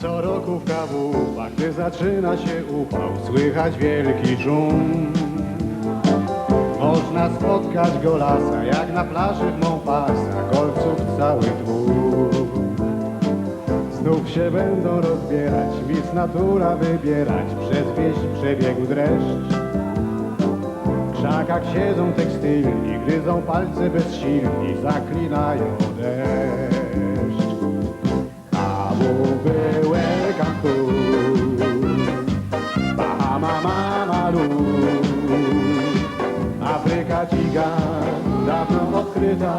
Workówka wupa, gdy zaczyna się upał, słychać wielki szum. Można spotkać golasa, jak na plaży w Montpasa, golców cały dwór. Znów się będą rozbierać, mis natura wybierać, przez wieś przebiegł dreszcz. W krzakach siedzą tekstylni, gryzą palce bezsilni, zaklinają deszcz. Kałuby baru Afryka gigant dawno odkryta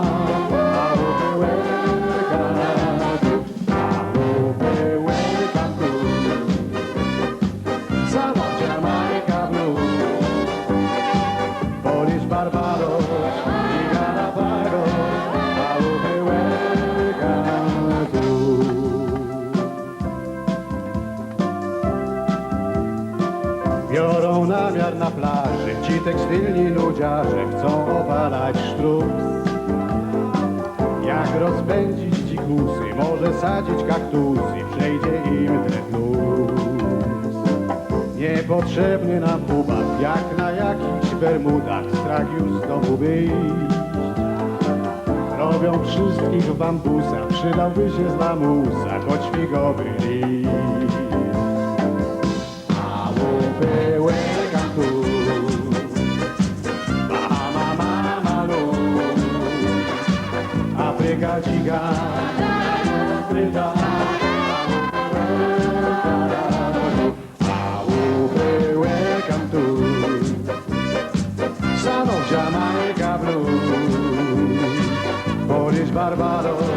Biorą namiar na plaży, ci tekstylni ludziarze chcą obalać sztrus. Jak rozpędzić dzikusy, może sadzić kaktusy, przejdzie im luz. Niepotrzebny nam ubaw, jak na jakichś bermudach, strach już z domu wyjść. Robią wszystkich w bambusa, przydałby się z lamusa, choć figowy liść. pregar, diga. Pregar. Jamaica Blue, Polish Barbados.